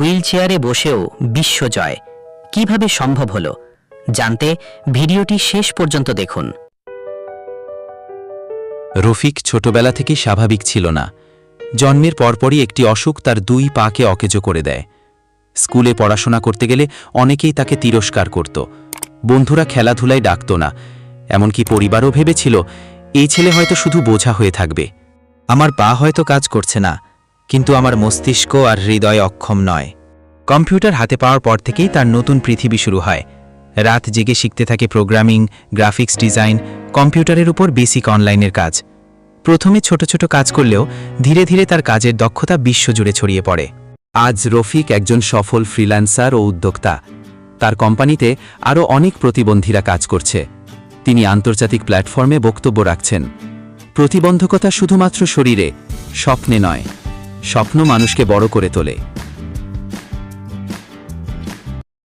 Wheel চেয়ারে বসেও বিশ্বজয় কীভাবে সম্ভব হলো? জানতে ভিডিওটি শেষ পর্যন্ত দেখুন। রফিক ছোটবেলা থেকে স্বাভাবিক ছিল না। জন্মের পরপরই একটি অসুখ তার দুই পাকে অকেজো করে দেয়। স্কুলে পড়াশোনা করতে গেলে অনেকেই তাকে তিরস্কার করত। বন্ধুরা খেলাধুলায় ডাকত না। এমনকি পরিবারও ভেবেছিল, এই ছেলে হয়তো শুধু বোঝা হয়ে থাকবে। আমার পা হয়তো কাজ করছে না। কিন্তু আমার মস্তিষ্ক আর হৃদয় অক্ষম নয়। কম্পিউটার হাতে পাওয়ার পর থেকেই তার নতুন পৃথিবী শুরু হয়। রাত জেগে শিখতে থাকে প্রোগ্রামিং, গ্রাফিক্স ডিজাইন, কম্পিউটারের উপর বেসিক অনলাইনের কাজ। প্রথমে ছোট ছোট কাজ করলেও ধীরে ধীরে তার কাজের দক্ষতা বিশ্বজুড়ে ছড়িয়ে পড়ে। আজ রফিক একজন সফল ফ্রিল্যান্সার ও উদ্যোক্তা। তার কোম্পানিতে আরও অনেক প্রতিবন্ধীরা কাজ করছে। তিনি আন্তর্জাতিক প্ল্যাটফর্মে বক্তব্য রাখছেন। প্রতিবন্ধকতা শুধুমাত্র শরীরে, স্বপ্নে নয়। স্বপ্ন মানুষকে বড় করে তোলে।